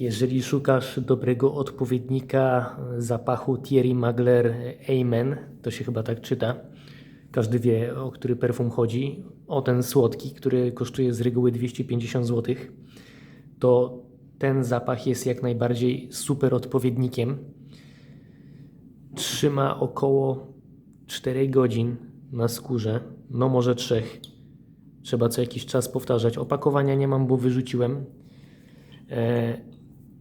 Jeżeli szukasz dobrego odpowiednika zapachu Thierry Mugler Amen, to się chyba tak czyta, każdy wie o który perfum chodzi, o ten słodki, który kosztuje z reguły 250 zł, to ten zapach jest jak najbardziej super odpowiednikiem. Trzyma około 4 godzin na skórze, no może 3. Trzeba co jakiś czas powtarzać. Opakowania nie mam, bo wyrzuciłem. E,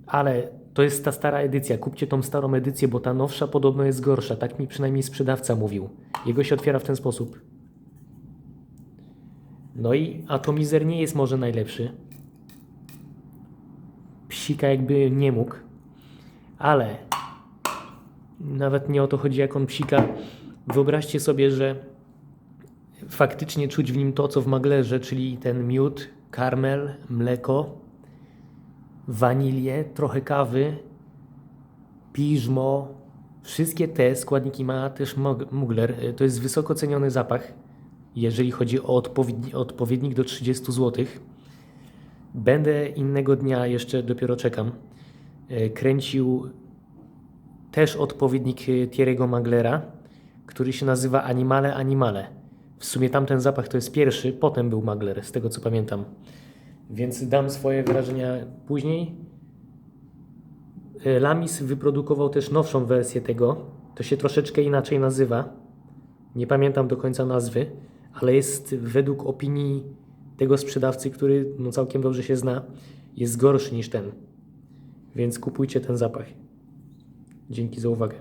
ale to jest ta stara edycja. Kupcie tą starą edycję, bo ta nowsza podobno jest gorsza. Tak mi przynajmniej sprzedawca mówił. Jego się otwiera w ten sposób. No i atomizer nie jest może najlepszy. Psika jakby nie mógł. Ale nawet nie o to chodzi, jak on psika. Wyobraźcie sobie, że faktycznie czuć w nim to, co w maglerze, czyli ten miód, karmel, mleko, wanilię, trochę kawy, piżmo. Wszystkie te składniki ma też Mugler. Y, To jest wysoko ceniony zapach, jeżeli chodzi o odpowiedni- odpowiednik do 30 zł. Będę innego dnia, jeszcze dopiero czekam, y, kręcił też odpowiednik y, Thierry'ego Maglera, który się nazywa Animale Animale. W sumie tamten zapach to jest pierwszy, potem był Magler, z tego co pamiętam. Więc dam swoje wrażenia później. E, Lamis wyprodukował też nowszą wersję tego. To się troszeczkę inaczej nazywa. Nie pamiętam do końca nazwy, ale jest według opinii tego sprzedawcy, który no całkiem dobrze się zna, jest gorszy niż ten. Więc kupujcie ten zapach. Dzięki za uwagę.